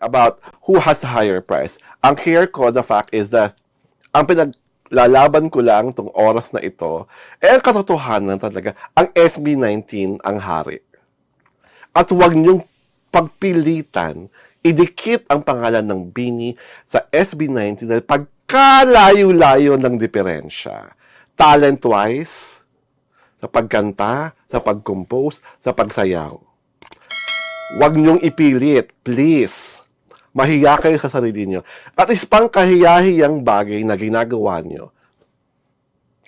about who has the higher price. Ang care ko, the fact is that ang pinaglalaban ko lang tong oras na ito, eh ang katotohanan talaga, ang SB19 ang hari. At huwag niyong pagpilitan, idikit ang pangalan ng Bini sa SB19 dahil pagkalayo-layo ng diferensya. Talent-wise, sa pagkanta, sa pag-compose, sa pagsayaw. Huwag niyong ipilit, please. Mahiya kayo sa sarili niyo. At ispang kahiyahiyang bagay na ginagawa niyo.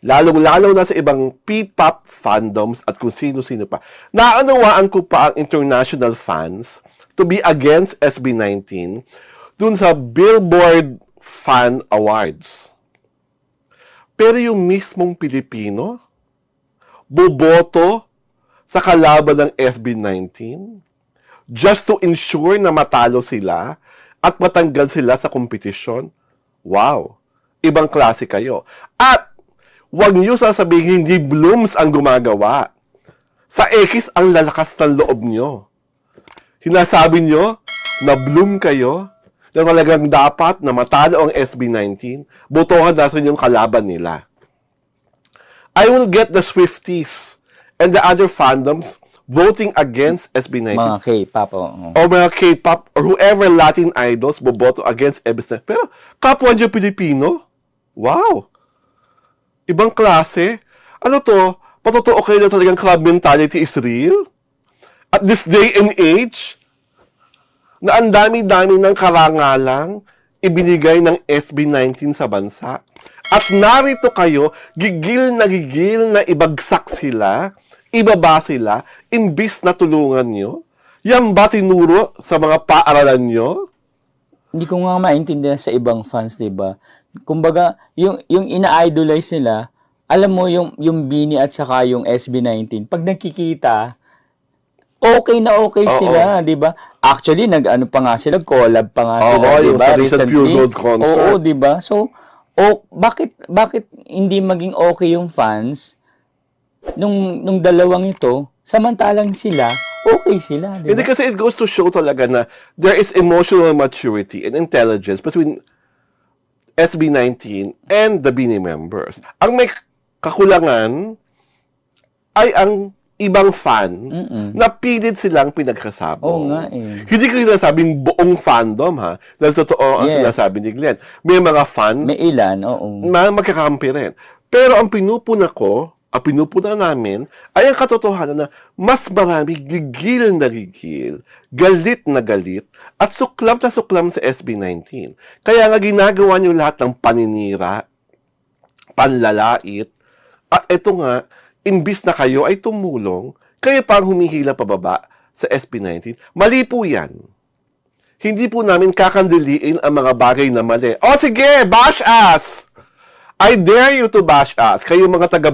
Lalong-lalo na sa ibang P-pop fandoms at kung sino-sino pa. Naanawaan ko pa ang international fans to be against SB19 dun sa Billboard Fan Awards. Pero yung mismong Pilipino, boboto sa kalaban ng SB19 just to ensure na matalo sila at matanggal sila sa kompetisyon. Wow! Ibang klase kayo. At Huwag niyo sasabihin hindi Blooms ang gumagawa. Sa X ang lalakas ng loob niyo. Hinasabi niyo na Bloom kayo na talagang dapat na matalo ang SB19, botohan natin yung kalaban nila. I will get the Swifties and the other fandoms voting against SB19 Mga K-pop, oo. o mga K-pop or whoever Latin idols boboto against SB19. Pero kapwa niyo Pilipino? Wow! Ibang klase? Ano to? Patotoo kayo na talagang club mentality is real? At this day and age? Na ang dami-dami ng karangalang ibinigay ng SB19 sa bansa. At narito kayo, gigil na gigil na ibagsak sila, ibaba sila, imbis na tulungan nyo. Yan ba tinuro sa mga paaralan nyo? Hindi ko nga maintindihan sa ibang fans, 'di ba? Kumbaga, yung yung ina-idolize nila, alam mo yung yung Bini at saka yung SB19, pag nagkikita, okay na okay Oo. sila, 'di ba? Actually, nag-ano pa nga sila, collab pa nga Oo, sila, 'di yung ba? sa recent Pure Gold concert. Oo, 'di ba? So, o bakit bakit hindi maging okay yung fans nung nung dalawang ito, samantalang sila okay sila, 'di Hindi ba? kasi it goes to show talaga na there is emotional maturity and intelligence between SB19 and the BINI members. Ang may kakulangan ay ang ibang fan Mm-mm. na pilit silang pinagkasabong. Oo nga eh. Hindi ko sinasabing buong fandom ha. Dahil totoo ang Yes. sinasabi ni Glenn. May mga fan May ilan, oo. na magkakampi rin. Pero ang pinupuna ko, ang pinupuna namin, ay ang katotohanan na mas marami gigil na gigil, galit na galit, at suklam na suklam sa SB19. Kaya nga ginagawa niyo lahat ng paninira, panlalait, at ito nga, imbis na kayo ay tumulong, kayo pang humihila pababa sa SB19. Mali po yan. Hindi po namin kakandiliin ang mga bagay na mali. O sige, bash us! I dare you to bash us. Kayo mga taga